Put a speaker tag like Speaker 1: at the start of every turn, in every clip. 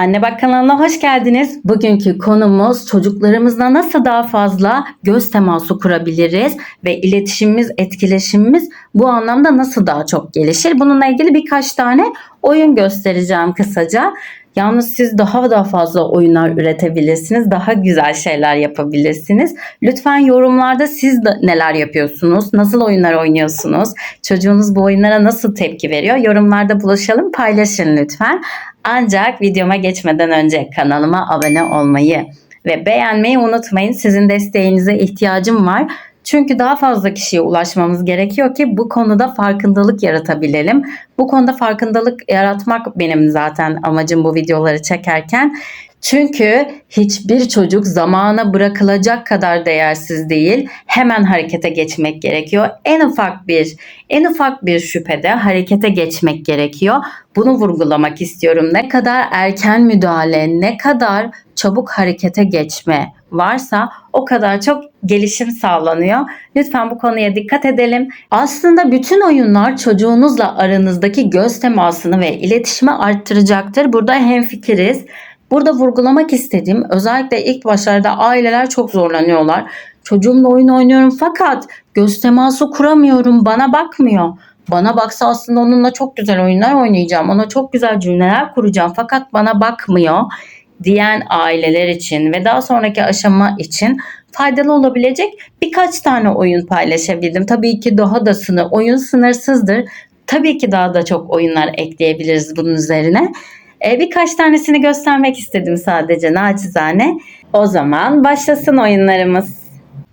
Speaker 1: Anne Bak kanalına hoş geldiniz. Bugünkü konumuz çocuklarımızla nasıl daha fazla göz teması kurabiliriz ve iletişimimiz, etkileşimimiz bu anlamda nasıl daha çok gelişir? Bununla ilgili birkaç tane oyun göstereceğim kısaca. Yalnız siz daha da fazla oyunlar üretebilirsiniz. Daha güzel şeyler yapabilirsiniz. Lütfen yorumlarda siz de neler yapıyorsunuz? Nasıl oyunlar oynuyorsunuz? Çocuğunuz bu oyunlara nasıl tepki veriyor? Yorumlarda buluşalım, paylaşın lütfen. Ancak videoma geçmeden önce kanalıma abone olmayı ve beğenmeyi unutmayın. Sizin desteğinize ihtiyacım var. Çünkü daha fazla kişiye ulaşmamız gerekiyor ki bu konuda farkındalık yaratabilelim. Bu konuda farkındalık yaratmak benim zaten amacım bu videoları çekerken. Çünkü hiçbir çocuk zamana bırakılacak kadar değersiz değil. Hemen harekete geçmek gerekiyor. En ufak bir en ufak bir şüphede harekete geçmek gerekiyor. Bunu vurgulamak istiyorum. Ne kadar erken müdahale, ne kadar çabuk harekete geçme varsa o kadar çok gelişim sağlanıyor. Lütfen bu konuya dikkat edelim. Aslında bütün oyunlar çocuğunuzla aranızdaki göz temasını ve iletişimi arttıracaktır. Burada hemfikiriz. Burada vurgulamak istediğim özellikle ilk başlarda aileler çok zorlanıyorlar. Çocuğumla oyun oynuyorum fakat göz teması kuramıyorum, bana bakmıyor. Bana baksa aslında onunla çok güzel oyunlar oynayacağım. Ona çok güzel cümleler kuracağım fakat bana bakmıyor diyen aileler için ve daha sonraki aşama için faydalı olabilecek birkaç tane oyun paylaşabildim. Tabii ki daha da sınır, oyun sınırsızdır. Tabii ki daha da çok oyunlar ekleyebiliriz bunun üzerine. Ee, birkaç tanesini göstermek istedim sadece naçizane. O zaman başlasın oyunlarımız.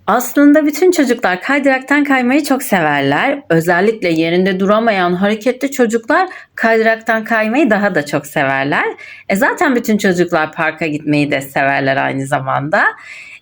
Speaker 1: Aslında bütün çocuklar kaydıraktan kaymayı çok severler. Özellikle yerinde duramayan hareketli çocuklar kaydıraktan kaymayı daha da çok severler. E zaten bütün çocuklar parka gitmeyi de severler aynı zamanda.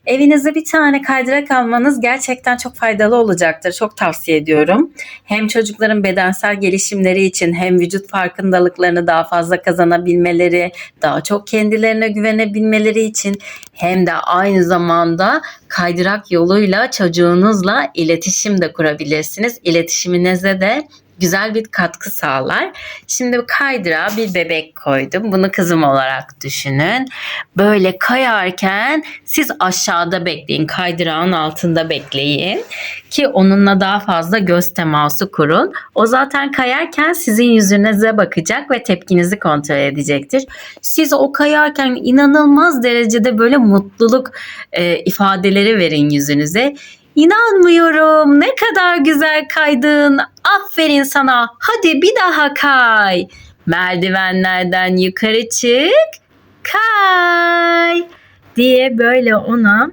Speaker 1: Evinize bir tane kaydırak almanız gerçekten çok faydalı olacaktır. Çok tavsiye ediyorum. Hem çocukların bedensel gelişimleri için hem vücut farkındalıklarını daha fazla kazanabilmeleri, daha çok kendilerine güvenebilmeleri için hem de aynı zamanda kaydırak yoluyla çocuğunuzla iletişim de kurabilirsiniz. İletişiminize de güzel bir katkı sağlar. Şimdi kaydıra bir bebek koydum. Bunu kızım olarak düşünün. Böyle kayarken siz aşağıda bekleyin. Kaydırağın altında bekleyin. Ki onunla daha fazla göz teması kurun. O zaten kayarken sizin yüzünüze bakacak ve tepkinizi kontrol edecektir. Siz o kayarken inanılmaz derecede böyle mutluluk e, ifadeleri verin yüzünüze. İnanmıyorum. Ne kadar güzel kaydın. Aferin sana. Hadi bir daha kay. Merdivenlerden yukarı çık. Kay diye böyle ona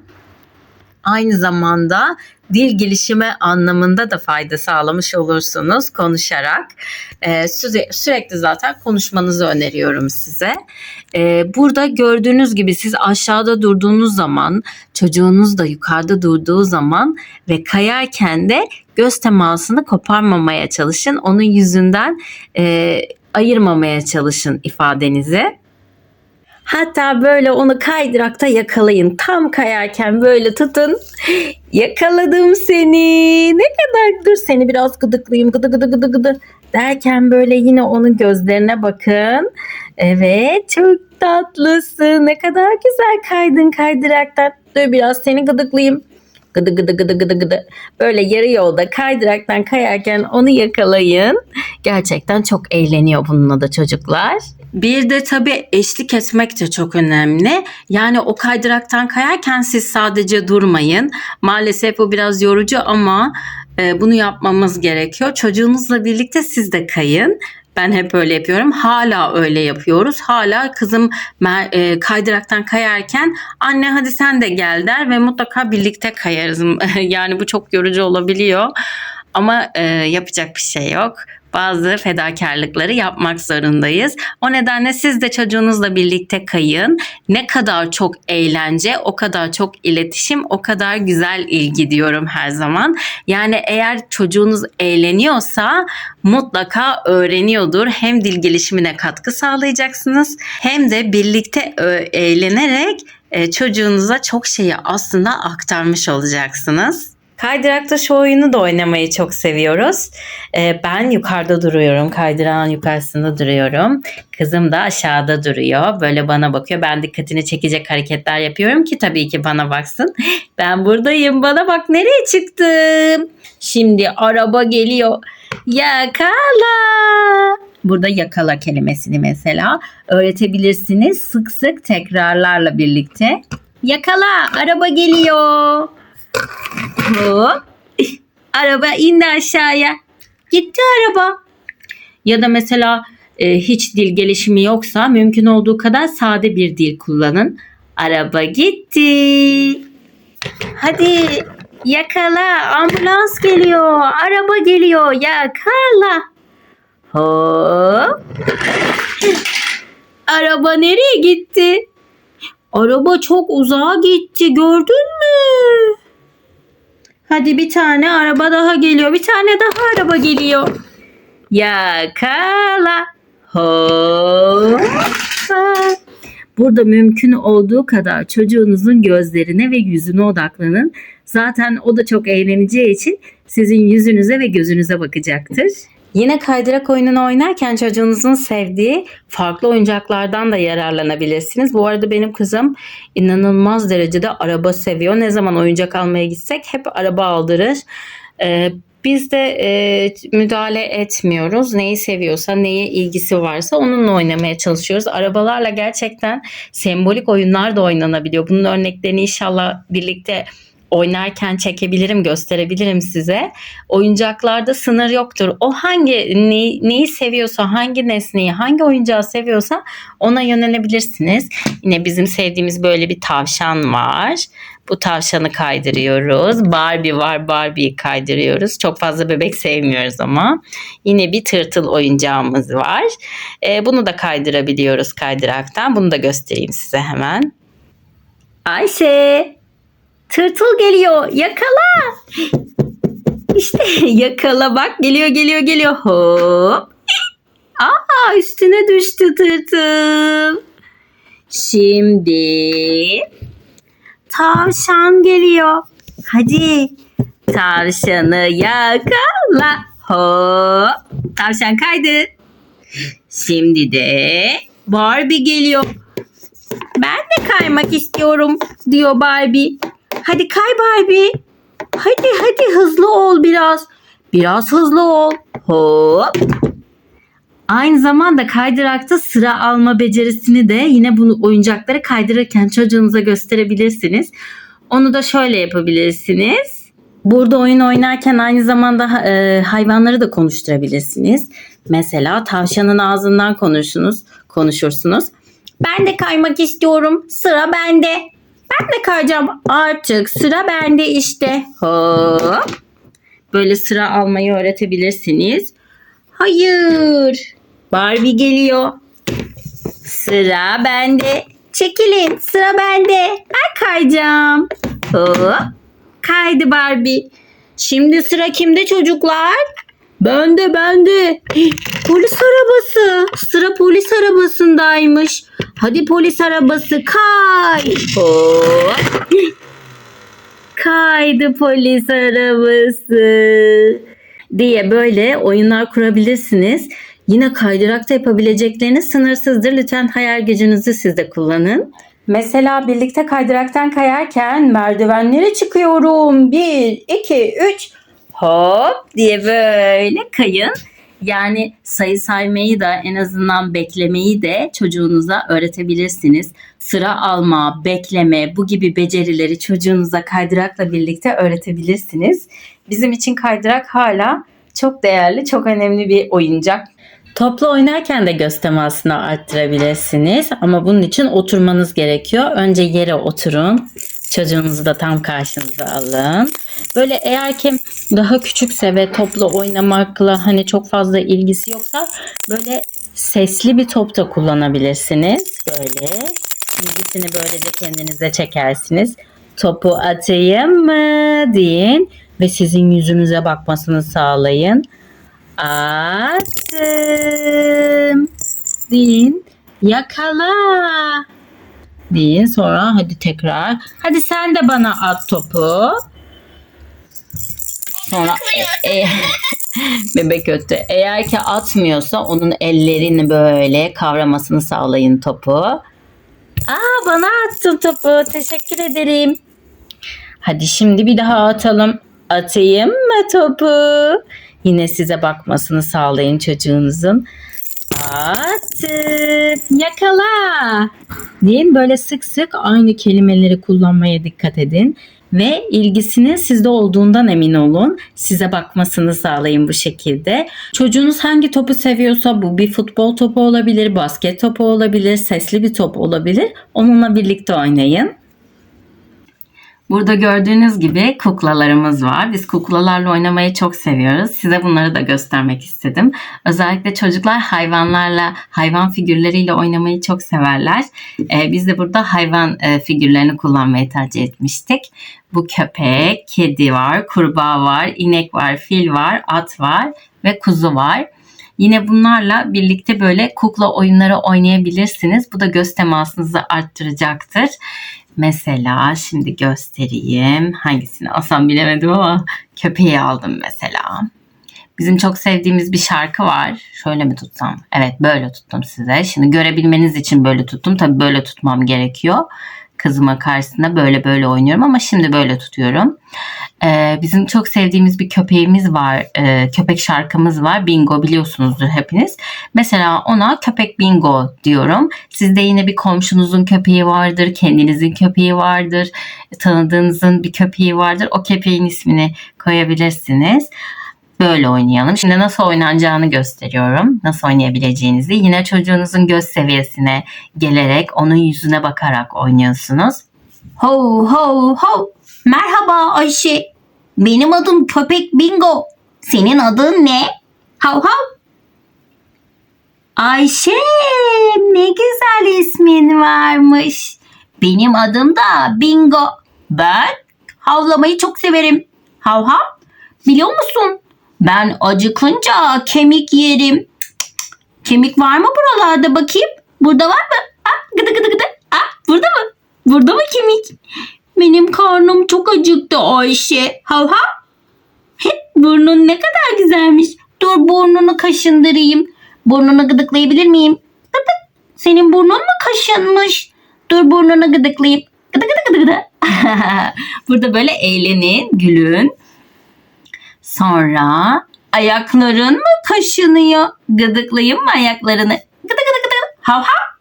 Speaker 1: aynı zamanda dil gelişimi anlamında da fayda sağlamış olursunuz konuşarak. Ee, süre, sürekli zaten konuşmanızı öneriyorum size. Ee, burada gördüğünüz gibi siz aşağıda durduğunuz zaman çocuğunuz da yukarıda durduğu zaman ve kayarken de göz temasını koparmamaya çalışın. Onun yüzünden e, ayırmamaya çalışın ifadenizi. Hatta böyle onu kaydırakta yakalayın. Tam kayarken böyle tutun. Yakaladım seni. Ne kadar dur seni biraz gıdıklayayım. Gıdı gıdı gıdı gıdı derken böyle yine onun gözlerine bakın. Evet çok tatlısın. Ne kadar güzel kaydın kaydırakta. Dur biraz seni gıdıklayayım. Gıdı gıdı gıdı gıdı gıdı. Böyle yarı yolda kaydıraktan kayarken onu yakalayın. Gerçekten çok eğleniyor bununla da çocuklar. Bir de tabii eşlik etmek de çok önemli. Yani o kaydıraktan kayarken siz sadece durmayın. Maalesef bu biraz yorucu ama e, bunu yapmamız gerekiyor. Çocuğunuzla birlikte siz de kayın. Ben hep öyle yapıyorum. Hala öyle yapıyoruz. Hala kızım e, kaydıraktan kayarken anne hadi sen de gel der ve mutlaka birlikte kayarız. yani bu çok yorucu olabiliyor. Ama e, yapacak bir şey yok bazı fedakarlıkları yapmak zorundayız. O nedenle siz de çocuğunuzla birlikte kayın. Ne kadar çok eğlence, o kadar çok iletişim, o kadar güzel ilgi diyorum her zaman. Yani eğer çocuğunuz eğleniyorsa mutlaka öğreniyordur. Hem dil gelişimine katkı sağlayacaksınız hem de birlikte eğlenerek çocuğunuza çok şeyi aslında aktarmış olacaksınız. Kaydırakta şu oyunu da oynamayı çok seviyoruz. Ee, ben yukarıda duruyorum. Kaydırağın yukarısında duruyorum. Kızım da aşağıda duruyor. Böyle bana bakıyor. Ben dikkatini çekecek hareketler yapıyorum ki tabii ki bana baksın. Ben buradayım. Bana bak nereye çıktım. Şimdi araba geliyor. Yakala. Burada yakala kelimesini mesela öğretebilirsiniz sık sık tekrarlarla birlikte. Yakala araba geliyor. Hop. Araba indi aşağıya. Gitti araba. Ya da mesela e, hiç dil gelişimi yoksa mümkün olduğu kadar sade bir dil kullanın. Araba gitti. Hadi yakala ambulans geliyor. Araba geliyor yakala. Hop. Araba nereye gitti? Araba çok uzağa gitti gördün mü? Hadi bir tane araba daha geliyor. Bir tane daha araba geliyor. Yakala. Hoppa. Burada mümkün olduğu kadar çocuğunuzun gözlerine ve yüzüne odaklanın. Zaten o da çok eğleneceği için sizin yüzünüze ve gözünüze bakacaktır. Yine kaydırak oyununu oynarken çocuğunuzun sevdiği farklı oyuncaklardan da yararlanabilirsiniz. Bu arada benim kızım inanılmaz derecede araba seviyor. Ne zaman oyuncak almaya gitsek hep araba aldırır. Ee, biz de e, müdahale etmiyoruz. Neyi seviyorsa, neye ilgisi varsa onunla oynamaya çalışıyoruz. Arabalarla gerçekten sembolik oyunlar da oynanabiliyor. Bunun örneklerini inşallah birlikte oynarken çekebilirim, gösterebilirim size. Oyuncaklarda sınır yoktur. O hangi ne, neyi seviyorsa, hangi nesneyi, hangi oyuncağı seviyorsa ona yönelebilirsiniz. Yine bizim sevdiğimiz böyle bir tavşan var. Bu tavşanı kaydırıyoruz. Barbie var, Barbie'yi kaydırıyoruz. Çok fazla bebek sevmiyoruz ama. Yine bir tırtıl oyuncağımız var. Ee, bunu da kaydırabiliyoruz kaydıraktan. Bunu da göstereyim size hemen. Ayşe, tırtıl geliyor. Yakala. İşte yakala bak geliyor geliyor geliyor. Hop. Aa üstüne düştü tırtıl. Şimdi tavşan geliyor. Hadi tavşanı yakala. Hop. Tavşan kaydı. Şimdi de Barbie geliyor. Ben de kaymak istiyorum diyor Barbie. Hadi kay Barbie. Hadi hadi hızlı ol biraz. Biraz hızlı ol. Hop. Aynı zamanda kaydırakta sıra alma becerisini de yine bunu oyuncakları kaydırırken çocuğunuza gösterebilirsiniz. Onu da şöyle yapabilirsiniz. Burada oyun oynarken aynı zamanda e, hayvanları da konuşturabilirsiniz. Mesela tavşanın ağzından konuşunuz, konuşursunuz. Ben de kaymak istiyorum. Sıra bende. Ben de kayacağım. Artık sıra bende işte. Hop. Böyle sıra almayı öğretebilirsiniz. Hayır. Barbie geliyor. Sıra bende. Çekilin. Sıra bende. Ben kayacağım. Hop. Kaydı Barbie. Şimdi sıra kimde çocuklar? Bende bende. Polis arabası. Sıra polis arabasındaymış. Hadi polis arabası kay. Hop. Kaydı polis arabası diye böyle oyunlar kurabilirsiniz. Yine kaydırakta yapabilecekleriniz sınırsızdır. Lütfen hayal gücünüzü siz de kullanın. Mesela birlikte kaydıraktan kayarken merdivenlere çıkıyorum. 1, 2, 3 hop diye böyle kayın. Yani sayı saymayı da en azından beklemeyi de çocuğunuza öğretebilirsiniz. Sıra alma, bekleme bu gibi becerileri çocuğunuza kaydırakla birlikte öğretebilirsiniz. Bizim için kaydırak hala çok değerli, çok önemli bir oyuncak. Toplu oynarken de göz temasını arttırabilirsiniz ama bunun için oturmanız gerekiyor. Önce yere oturun. Çocuğunuzu da tam karşınıza alın. Böyle eğer ki daha küçükse ve topla oynamakla hani çok fazla ilgisi yoksa böyle sesli bir top da kullanabilirsiniz. Böyle ilgisini böylece kendinize çekersiniz. Topu atayım mı deyin ve sizin yüzünüze bakmasını sağlayın. Attım. Deyin. Yakala. Deyin. Sonra hadi tekrar. Hadi sen de bana at topu. Sonra e, e, bebek öttü. Eğer ki atmıyorsa onun ellerini böyle kavramasını sağlayın topu. Aa bana attın topu. Teşekkür ederim. Hadi şimdi bir daha atalım. Atayım mı topu? Yine size bakmasını sağlayın çocuğunuzun. Attık. Yakala. Deyin böyle sık sık aynı kelimeleri kullanmaya dikkat edin. Ve ilgisinin sizde olduğundan emin olun. Size bakmasını sağlayın bu şekilde. Çocuğunuz hangi topu seviyorsa bu bir futbol topu olabilir, basket topu olabilir, sesli bir top olabilir. Onunla birlikte oynayın. Burada gördüğünüz gibi kuklalarımız var. Biz kuklalarla oynamayı çok seviyoruz. Size bunları da göstermek istedim. Özellikle çocuklar hayvanlarla, hayvan figürleriyle oynamayı çok severler. Ee, biz de burada hayvan e, figürlerini kullanmayı tercih etmiştik. Bu köpek, kedi var, kurbağa var, inek var, fil var, at var ve kuzu var. Yine bunlarla birlikte böyle kukla oyunları oynayabilirsiniz. Bu da göz temasınızı arttıracaktır. Mesela şimdi göstereyim. Hangisini alsam bilemedim ama köpeği aldım mesela. Bizim çok sevdiğimiz bir şarkı var. Şöyle mi tutsam? Evet böyle tuttum size. Şimdi görebilmeniz için böyle tuttum. Tabii böyle tutmam gerekiyor. Kızıma karşısında böyle böyle oynuyorum ama şimdi böyle tutuyorum. Ee, bizim çok sevdiğimiz bir köpeğimiz var. Ee, köpek şarkımız var. Bingo biliyorsunuzdur hepiniz. Mesela ona köpek bingo diyorum. Sizde yine bir komşunuzun köpeği vardır. Kendinizin köpeği vardır. Tanıdığınızın bir köpeği vardır. O köpeğin ismini koyabilirsiniz. Böyle oynayalım. Şimdi nasıl oynanacağını gösteriyorum. Nasıl oynayabileceğinizi. Yine çocuğunuzun göz seviyesine gelerek onun yüzüne bakarak oynuyorsunuz.
Speaker 2: Ho ho ho. Merhaba Ayşe. Benim adım Köpek Bingo. Senin adın ne? Hav hav. Ayşe ne güzel ismin varmış. Benim adım da Bingo. Ben havlamayı çok severim. Hav hav. Biliyor musun? Ben acıkınca kemik yerim. Kemik var mı buralarda bakayım? Burada var mı? Ah, gıdı gıdı gıdı. Ah, burada mı? Burada mı kemik? Benim karnım çok acıktı Ayşe. Hav hav. Burnun ne kadar güzelmiş. Dur burnunu kaşındırayım. Burnunu gıdıklayabilir miyim? Gıdık. Senin burnun mu kaşınmış? Dur burnunu gıdıklayayım. Gıdı gıdı gıdı gıdı. Burada böyle eğlenin, gülün. Sonra ayakların mı kaşınıyor? Gıdıklayayım mı ayaklarını? Gıdı gıdı gıdı. Hav hav.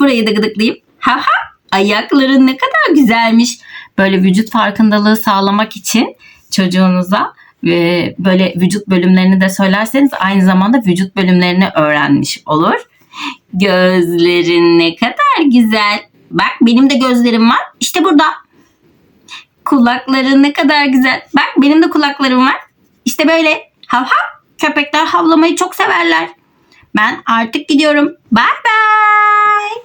Speaker 2: Burayı da gıdıklayayım. Hav hav. Ayakların ne kadar güzelmiş. Böyle vücut farkındalığı sağlamak için çocuğunuza e, böyle vücut bölümlerini de söylerseniz aynı zamanda vücut bölümlerini öğrenmiş olur. Gözlerin ne kadar güzel. Bak benim de gözlerim var. İşte burada. Kulakların ne kadar güzel. Bak benim de kulaklarım var. İşte böyle. Hav hav. Köpekler havlamayı çok severler. Ben artık gidiyorum. Bye bye.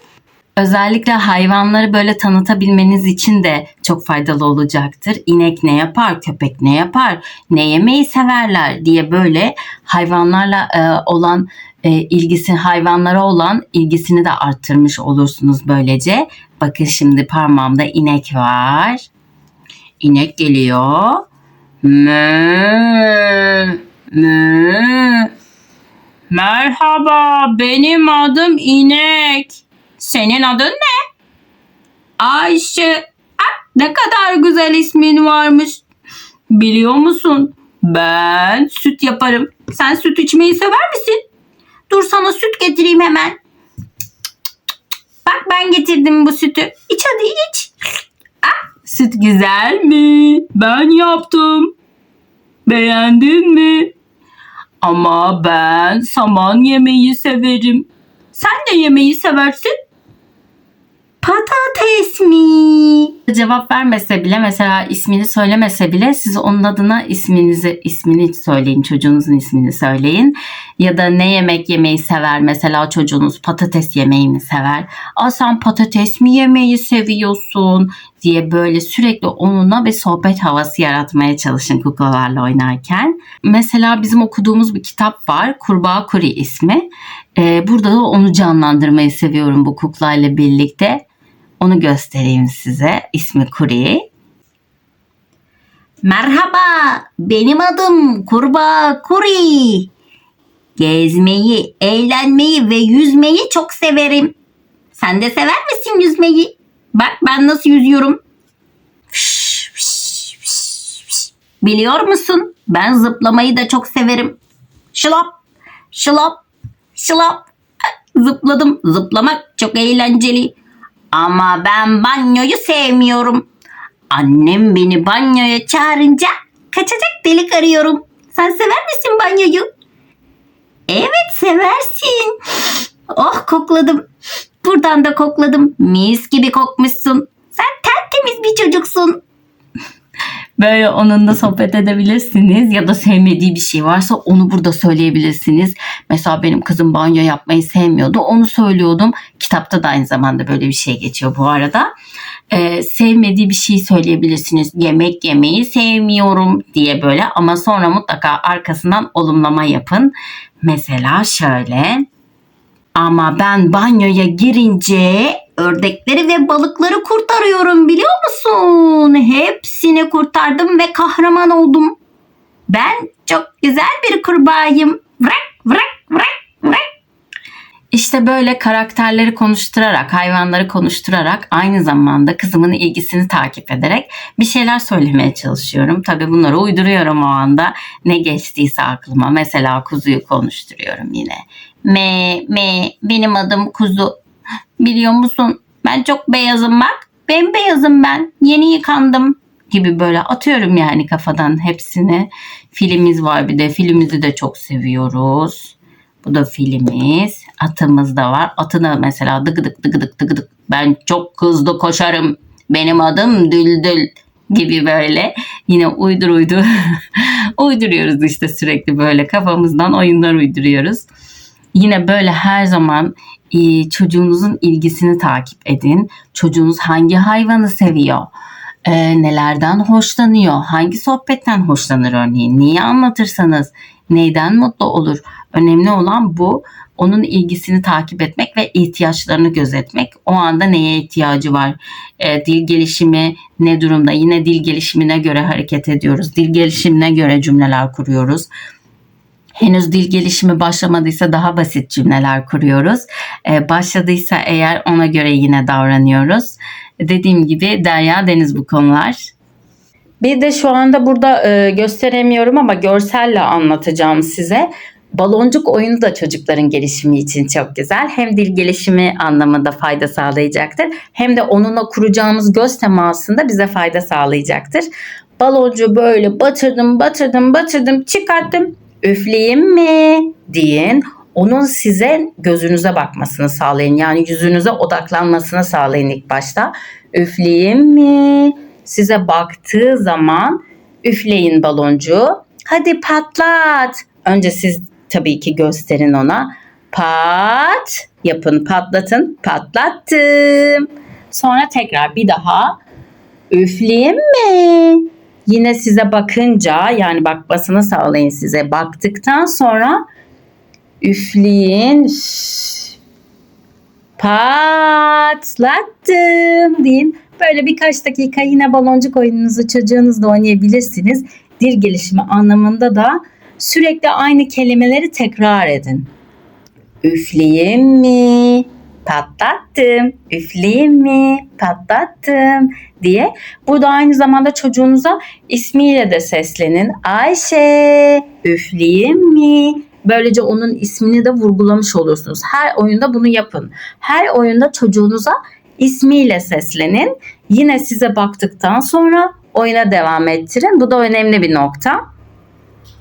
Speaker 1: Özellikle hayvanları böyle tanıtabilmeniz için de çok faydalı olacaktır. İnek ne yapar, köpek ne yapar, ne yemeyi severler diye böyle hayvanlarla e, olan e, ilgisi, hayvanlara olan ilgisini de arttırmış olursunuz böylece. Bakın şimdi parmağımda inek var. İnek geliyor. Mö, mö. Merhaba, benim adım inek. Senin adın ne?
Speaker 2: Ayşe. Ah, ne kadar güzel ismin varmış. Biliyor musun? Ben süt yaparım. Sen süt içmeyi sever misin? Dur sana süt getireyim hemen. Bak ben getirdim bu sütü. İç hadi iç. Süt güzel mi? Ben yaptım. Beğendin mi? Ama ben saman yemeyi severim. Sen de yemeyi seversin. Patates mi?
Speaker 1: Cevap vermese bile mesela ismini söylemese bile siz onun adına isminizi ismini söyleyin çocuğunuzun ismini söyleyin ya da ne yemek yemeyi sever mesela çocuğunuz patates yemeyi mi sever Aa sen patates mi yemeyi seviyorsun diye böyle sürekli onunla bir sohbet havası yaratmaya çalışın kuklalarla oynarken. Mesela bizim okuduğumuz bir kitap var Kurbağa Kuri ismi. Ee, burada da onu canlandırmayı seviyorum bu kuklayla birlikte. Onu göstereyim size. İsmi Kuri.
Speaker 2: Merhaba, benim adım Kurbağa Kuri. Gezmeyi, eğlenmeyi ve yüzmeyi çok severim. Sen de sever misin yüzmeyi? Bak ben nasıl yüzüyorum. Biliyor musun? Ben zıplamayı da çok severim. Şılap, şılap, şılap. Zıpladım. Zıplamak çok eğlenceli. Ama ben banyoyu sevmiyorum. Annem beni banyoya çağırınca kaçacak delik arıyorum. Sen sever misin banyoyu? Evet seversin. Oh kokladım. Buradan da kokladım. Mis gibi kokmuşsun. Sen tertemiz bir çocuksun. Böyle onunla sohbet edebilirsiniz ya da sevmediği bir şey varsa onu burada söyleyebilirsiniz. Mesela benim kızım banyo yapmayı sevmiyordu. Onu söylüyordum. Kitapta da aynı zamanda böyle bir şey geçiyor bu arada. Ee, sevmediği bir şey söyleyebilirsiniz. Yemek yemeyi sevmiyorum diye böyle ama sonra mutlaka arkasından olumlama yapın. Mesela şöyle. Ama ben banyoya girince ördekleri ve balıkları kurtarıyorum biliyor musun? Hepsini kurtardım ve kahraman oldum. Ben çok güzel bir kurbağayım. Vrak vrak vrak. İşte böyle karakterleri konuşturarak, hayvanları konuşturarak aynı zamanda kızımın ilgisini takip ederek bir şeyler söylemeye çalışıyorum. Tabii bunları uyduruyorum o anda. Ne geçtiyse aklıma. Mesela kuzuyu konuşturuyorum yine. Me, me, benim adım kuzu. Biliyor musun? Ben çok beyazım bak. Bembeyazım ben. Yeni yıkandım gibi böyle atıyorum yani kafadan hepsini. Filimiz var bir de. Filimizi de çok seviyoruz. Bu da filimiz. Atımız da var. Atı da mesela dıgıdık dıgıdık dıgıdık. Ben çok hızlı koşarım. Benim adım Düldül gibi böyle yine uydur uydur uyduruyoruz işte sürekli böyle kafamızdan oyunlar uyduruyoruz. Yine böyle her zaman e, çocuğunuzun ilgisini takip edin. Çocuğunuz hangi hayvanı seviyor? E, nelerden hoşlanıyor? Hangi sohbetten hoşlanır örneğin? Niye anlatırsanız neyden mutlu olur? Önemli olan bu. Onun ilgisini takip etmek ve ihtiyaçlarını gözetmek. O anda neye ihtiyacı var? E, dil gelişimi ne durumda? Yine dil gelişimine göre hareket ediyoruz. Dil gelişimine göre cümleler kuruyoruz. Henüz dil gelişimi başlamadıysa daha basit cümleler kuruyoruz. Ee, başladıysa eğer ona göre yine davranıyoruz. Dediğim gibi Derya Deniz bu konular.
Speaker 1: Bir de şu anda burada e, gösteremiyorum ama görselle anlatacağım size. Baloncuk oyunu da çocukların gelişimi için çok güzel. Hem dil gelişimi anlamında fayda sağlayacaktır. Hem de onunla kuracağımız göz temasında bize fayda sağlayacaktır. Baloncuğu böyle batırdım, batırdım, batırdım, çıkarttım. Üfleyeyim mi? deyin. Onun size gözünüze bakmasını sağlayın. Yani yüzünüze odaklanmasını sağlayın ilk başta. Üfleyeyim mi? Size baktığı zaman üfleyin baloncuğu. Hadi patlat. Önce siz tabii ki gösterin ona. Pat yapın patlatın. Patlattım. Sonra tekrar bir daha üfleyeyim mi? Yine size bakınca yani bakmasını sağlayın size. Baktıktan sonra üfleyin. Üf. Patlattım deyin. Böyle birkaç dakika yine baloncuk oyununuzu çocuğunuzla oynayabilirsiniz. Dil gelişimi anlamında da sürekli aynı kelimeleri tekrar edin. Üfleyeyim mi? Patlattım. Üfleyeyim mi? Patlattım diye. Burada aynı zamanda çocuğunuza ismiyle de seslenin. Ayşe, üfleyeyim mi? Böylece onun ismini de vurgulamış olursunuz. Her oyunda bunu yapın. Her oyunda çocuğunuza ismiyle seslenin. Yine size baktıktan sonra oyuna devam ettirin. Bu da önemli bir nokta.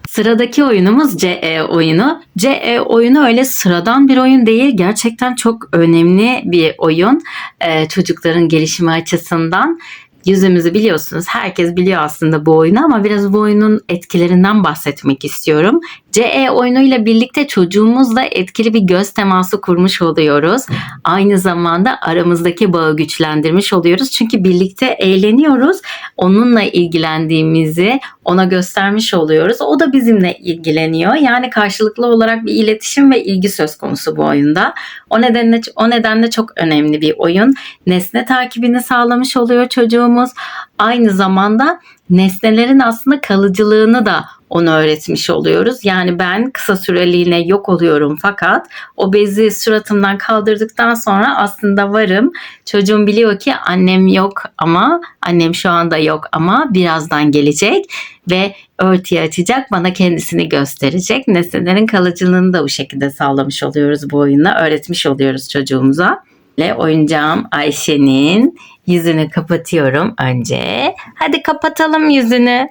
Speaker 1: Sıradaki oyunumuz CE oyunu. CE oyunu öyle sıradan bir oyun değil. Gerçekten çok önemli bir oyun. Ee, çocukların gelişimi açısından. Yüzümüzü biliyorsunuz. Herkes biliyor aslında bu oyunu ama biraz bu oyunun etkilerinden bahsetmek istiyorum. CE oyunuyla birlikte çocuğumuzla etkili bir göz teması kurmuş oluyoruz. Aynı zamanda aramızdaki bağı güçlendirmiş oluyoruz. Çünkü birlikte eğleniyoruz. Onunla ilgilendiğimizi ona göstermiş oluyoruz. O da bizimle ilgileniyor. Yani karşılıklı olarak bir iletişim ve ilgi söz konusu bu oyunda. O nedenle o nedenle çok önemli bir oyun. Nesne takibini sağlamış oluyor çocuğumuz çocuğumuz. Aynı zamanda nesnelerin aslında kalıcılığını da onu öğretmiş oluyoruz. Yani ben kısa süreliğine yok oluyorum fakat o bezi suratımdan kaldırdıktan sonra aslında varım. Çocuğum biliyor ki annem yok ama annem şu anda yok ama birazdan gelecek ve örtüyü açacak bana kendisini gösterecek. Nesnelerin kalıcılığını da bu şekilde sağlamış oluyoruz bu oyunla. Öğretmiş oluyoruz çocuğumuza. Ve oyuncağım Ayşe'nin yüzünü kapatıyorum önce. Hadi kapatalım yüzünü.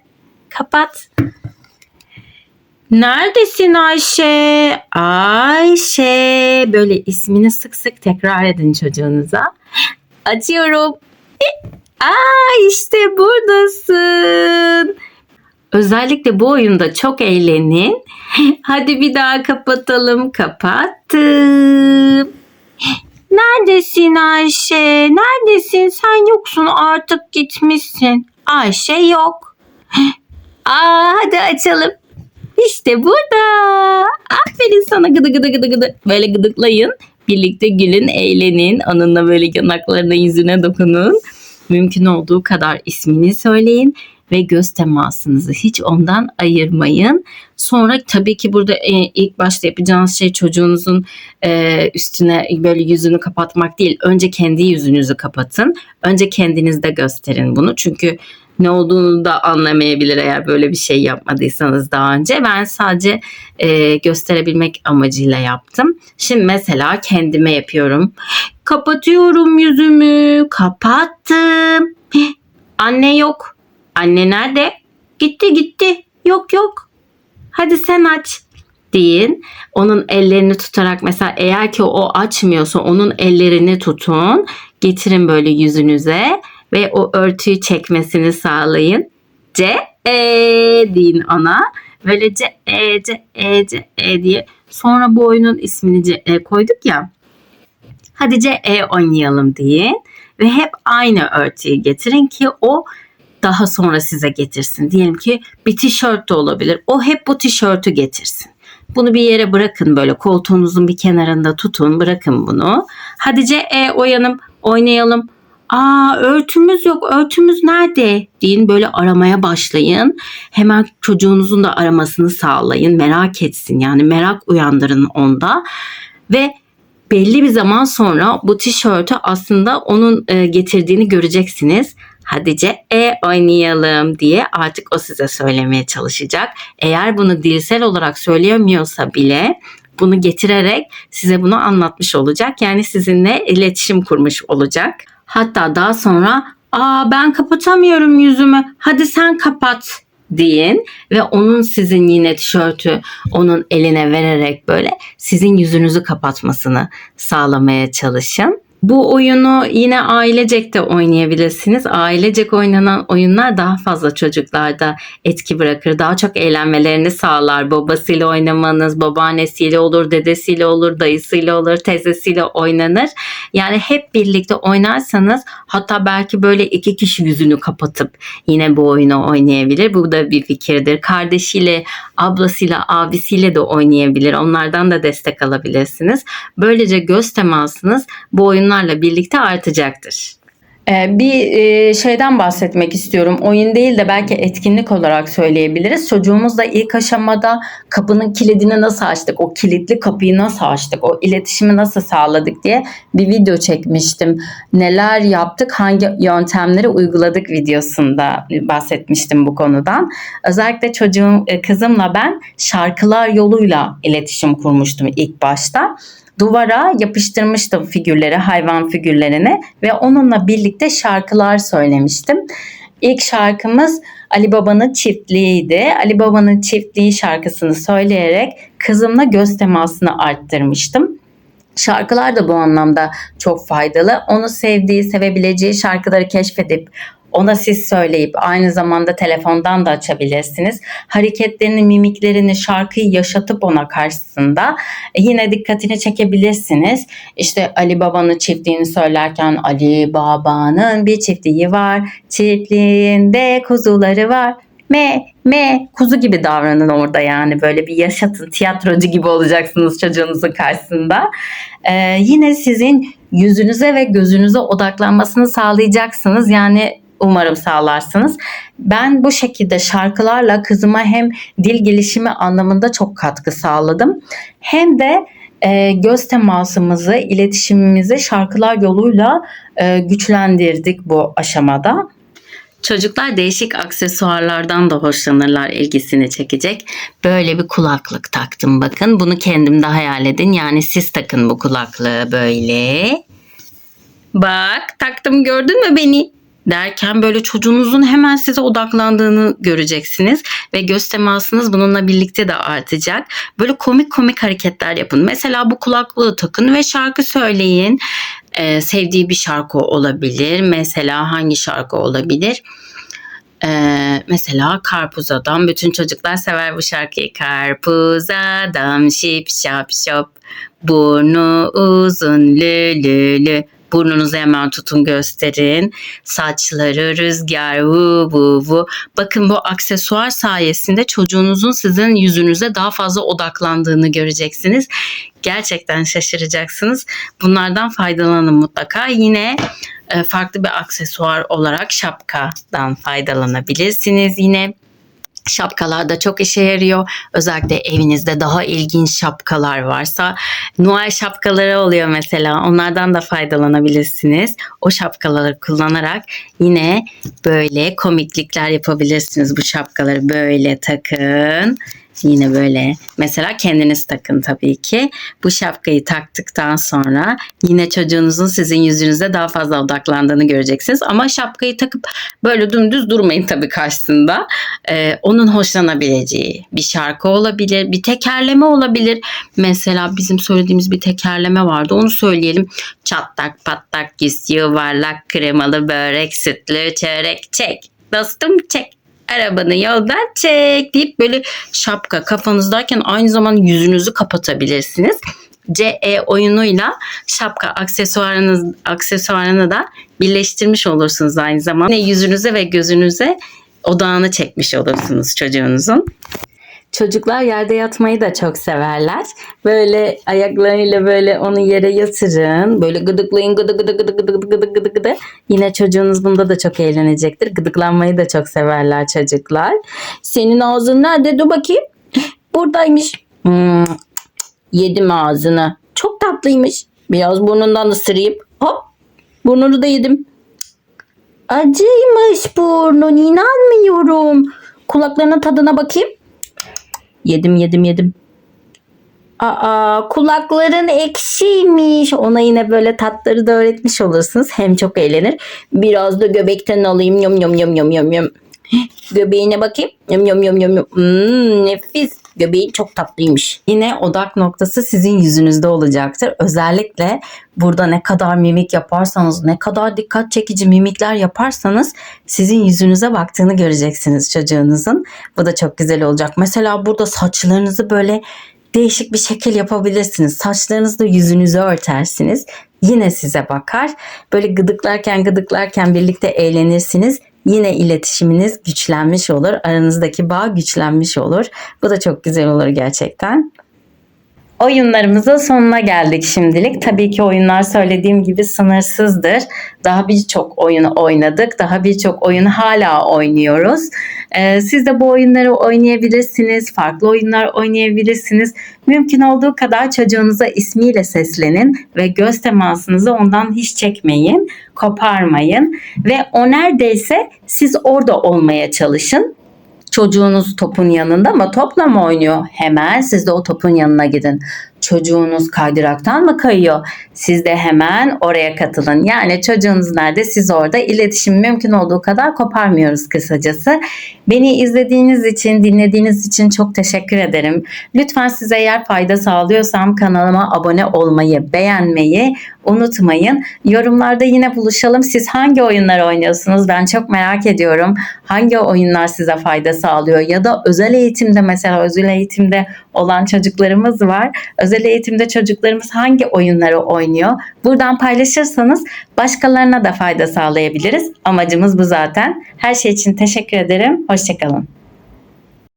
Speaker 1: Kapat. Neredesin Ayşe? Ayşe. Böyle ismini sık sık tekrar edin çocuğunuza. Açıyorum. Aa işte buradasın. Özellikle bu oyunda çok eğlenin. Hadi bir daha kapatalım. Kapattım. Neredesin Ayşe? Neredesin? Sen yoksun artık gitmişsin. Ayşe yok. Aa hadi açalım. İşte burada. Aferin sana gıdı gıdı gıdı gıdı. Böyle gıdıklayın. Birlikte gülün, eğlenin. Onunla böyle yanaklarına, yüzüne dokunun. Mümkün olduğu kadar ismini söyleyin ve göz temasınızı hiç ondan ayırmayın. Sonra tabii ki burada e, ilk başta yapacağınız şey çocuğunuzun e, üstüne böyle yüzünü kapatmak değil. Önce kendi yüzünüzü kapatın. Önce kendinizde gösterin bunu. Çünkü ne olduğunu da anlamayabilir eğer böyle bir şey yapmadıysanız daha önce. Ben sadece e, gösterebilmek amacıyla yaptım. Şimdi mesela kendime yapıyorum. Kapatıyorum yüzümü. Kapattım. Anne yok. Anne nerede? Gitti gitti. Yok yok. Hadi sen aç deyin. Onun ellerini tutarak mesela eğer ki o açmıyorsa onun ellerini tutun. Getirin böyle yüzünüze ve o örtüyü çekmesini sağlayın. C e deyin ona. Böyle C e C e C e diye. Sonra bu oyunun ismini C e koyduk ya. Hadi C e oynayalım deyin. Ve hep aynı örtüyü getirin ki o daha sonra size getirsin. Diyelim ki bir tişört de olabilir. O hep bu tişörtü getirsin. Bunu bir yere bırakın böyle koltuğunuzun bir kenarında tutun bırakın bunu. Hadi C e oyanım oynayalım. Aa örtümüz yok örtümüz nerede deyin böyle aramaya başlayın. Hemen çocuğunuzun da aramasını sağlayın merak etsin yani merak uyandırın onda. Ve belli bir zaman sonra bu tişörtü aslında onun e, getirdiğini göreceksiniz. Hadice e oynayalım diye artık o size söylemeye çalışacak. Eğer bunu dilsel olarak söyleyemiyorsa bile bunu getirerek size bunu anlatmış olacak. Yani sizinle iletişim kurmuş olacak. Hatta daha sonra aa ben kapatamıyorum yüzümü hadi sen kapat deyin ve onun sizin yine tişörtü onun eline vererek böyle sizin yüzünüzü kapatmasını sağlamaya çalışın. Bu oyunu yine ailecek de oynayabilirsiniz. Ailecek oynanan oyunlar daha fazla çocuklarda etki bırakır. Daha çok eğlenmelerini sağlar. Babasıyla oynamanız, babaannesiyle olur, dedesiyle olur, dayısıyla olur, teyzesiyle oynanır. Yani hep birlikte oynarsanız hatta belki böyle iki kişi yüzünü kapatıp yine bu oyunu oynayabilir. Bu da bir fikirdir. Kardeşiyle, ablasıyla, abisiyle de oynayabilir. Onlardan da destek alabilirsiniz. Böylece göz temasınız bu oyunlarla birlikte artacaktır. Ee, bir e, şeyden bahsetmek istiyorum. Oyun değil de belki etkinlik olarak söyleyebiliriz. Çocuğumuzla ilk aşamada kapının kilidini nasıl açtık, o kilitli kapıyı nasıl açtık, o iletişimi nasıl sağladık diye bir video çekmiştim. Neler yaptık, hangi yöntemleri uyguladık videosunda bahsetmiştim bu konudan. Özellikle çocuğum, e, kızımla ben şarkılar yoluyla iletişim kurmuştum ilk başta duvara yapıştırmıştım figürleri, hayvan figürlerini ve onunla birlikte şarkılar söylemiştim. İlk şarkımız Ali Baba'nın çiftliğiydi. Ali Baba'nın çiftliği şarkısını söyleyerek kızımla göz temasını arttırmıştım. Şarkılar da bu anlamda çok faydalı. Onu sevdiği, sevebileceği şarkıları keşfedip ona siz söyleyip aynı zamanda telefondan da açabilirsiniz. Hareketlerini, mimiklerini, şarkıyı yaşatıp ona karşısında e, yine dikkatini çekebilirsiniz. İşte Ali Baba'nın çiftliğini söylerken Ali Baba'nın bir çiftliği var. Çiftliğinde kuzuları var. Me me kuzu gibi davranın orada yani böyle bir yaşatın tiyatrocu gibi olacaksınız çocuğunuzun karşısında. Ee, yine sizin yüzünüze ve gözünüze odaklanmasını sağlayacaksınız. Yani Umarım sağlarsınız. Ben bu şekilde şarkılarla kızıma hem dil gelişimi anlamında çok katkı sağladım. Hem de e, göz temasımızı, iletişimimizi şarkılar yoluyla e, güçlendirdik bu aşamada. Çocuklar değişik aksesuarlardan da hoşlanırlar ilgisini çekecek. Böyle bir kulaklık taktım bakın. Bunu kendimde hayal edin. Yani siz takın bu kulaklığı böyle. Bak taktım gördün mü beni? Derken böyle çocuğunuzun hemen size odaklandığını göreceksiniz ve göz temasınız bununla birlikte de artacak. Böyle komik komik hareketler yapın. Mesela bu kulaklığı takın ve şarkı söyleyin. Ee, sevdiği bir şarkı olabilir. Mesela hangi şarkı olabilir? Ee, mesela Karpuz Adam. Bütün çocuklar sever bu şarkıyı. Karpuz Adam şip şap şop. Burnu uzun lü lü lü. Burnunuzu hemen tutun gösterin. Saçları rüzgar vu vu vu. Bakın bu aksesuar sayesinde çocuğunuzun sizin yüzünüze daha fazla odaklandığını göreceksiniz. Gerçekten şaşıracaksınız. Bunlardan faydalanın mutlaka. Yine e, farklı bir aksesuar olarak şapkadan faydalanabilirsiniz yine. Şapkalar da çok işe yarıyor. Özellikle evinizde daha ilginç şapkalar varsa Noel şapkaları oluyor mesela. Onlardan da faydalanabilirsiniz. O şapkaları kullanarak yine böyle komiklikler yapabilirsiniz. Bu şapkaları böyle takın. Yine böyle mesela kendiniz takın tabii ki. Bu şapkayı taktıktan sonra yine çocuğunuzun sizin yüzünüze daha fazla odaklandığını göreceksiniz. Ama şapkayı takıp böyle dümdüz durmayın tabii karşısında. Ee, onun hoşlanabileceği bir şarkı olabilir, bir tekerleme olabilir. Mesela bizim söylediğimiz bir tekerleme vardı. Onu söyleyelim. Çatlak patlak yüz yuvarlak kremalı börek sütlü çörek çek. Dostum çek arabanı yoldan çek deyip böyle şapka kafanızdayken aynı zamanda yüzünüzü kapatabilirsiniz. CE oyunuyla şapka aksesuarınız aksesuarını da birleştirmiş olursunuz aynı zamanda. Yine yüzünüze ve gözünüze odağını çekmiş olursunuz çocuğunuzun. Çocuklar yerde yatmayı da çok severler. Böyle ayaklarıyla böyle onu yere yatırın. Böyle gıdıklayın gıdı gıdı gıdı gıdı gıdı gıdı gıdı gıdı. Yine çocuğunuz bunda da çok eğlenecektir. Gıdıklanmayı da çok severler çocuklar. Senin ağzın nerede? Dur bakayım. Buradaymış. Hmm. Yedim ağzını. Çok tatlıymış. Biraz burnundan ısırayım. Hop. Burnunu da yedim. Acıymış burnun. inanmıyorum. Kulaklarının tadına bakayım. Yedim yedim yedim. Aa kulakların ekşiymiş. Ona yine böyle tatları da öğretmiş olursunuz. Hem çok eğlenir. Biraz da göbekten alayım. Yum yum yum yum yum yum. Göbeğine bakayım. Yum yum yum yum yum. Hmm, nefis. Göbeğin çok tatlıymış. Yine odak noktası sizin yüzünüzde olacaktır. Özellikle burada ne kadar mimik yaparsanız, ne kadar dikkat çekici mimikler yaparsanız sizin yüzünüze baktığını göreceksiniz çocuğunuzun. Bu da çok güzel olacak. Mesela burada saçlarınızı böyle değişik bir şekil yapabilirsiniz. Saçlarınızı da yüzünüze örtersiniz. Yine size bakar. Böyle gıdıklarken gıdıklarken birlikte eğlenirsiniz. Yine iletişiminiz güçlenmiş olur. Aranızdaki bağ güçlenmiş olur. Bu da çok güzel olur gerçekten. Oyunlarımızın sonuna geldik şimdilik. Tabii ki oyunlar söylediğim gibi sınırsızdır. Daha birçok oyunu oynadık. Daha birçok oyunu hala oynuyoruz. Ee, siz de bu oyunları oynayabilirsiniz. Farklı oyunlar oynayabilirsiniz. Mümkün olduğu kadar çocuğunuza ismiyle seslenin ve göz temasınızı ondan hiç çekmeyin, koparmayın ve o neredeyse siz orada olmaya çalışın çocuğunuz topun yanında ama topla mı oynuyor? Hemen siz de o topun yanına gidin. Çocuğunuz kaydıraktan mı kayıyor? Siz de hemen oraya katılın. Yani çocuğunuz nerede? Siz orada. İletişim mümkün olduğu kadar koparmıyoruz kısacası. Beni izlediğiniz için, dinlediğiniz için çok teşekkür ederim. Lütfen size eğer fayda sağlıyorsam kanalıma abone olmayı, beğenmeyi unutmayın. Yorumlarda yine buluşalım. Siz hangi oyunlar oynuyorsunuz? Ben çok merak ediyorum. Hangi oyunlar size fayda sağlıyor? Ya da özel eğitimde mesela özel eğitimde olan çocuklarımız var. Özel eğitimde çocuklarımız hangi oyunları oynuyor? Buradan paylaşırsanız başkalarına da fayda sağlayabiliriz. Amacımız bu zaten. Her şey için teşekkür ederim. Hoşçakalın.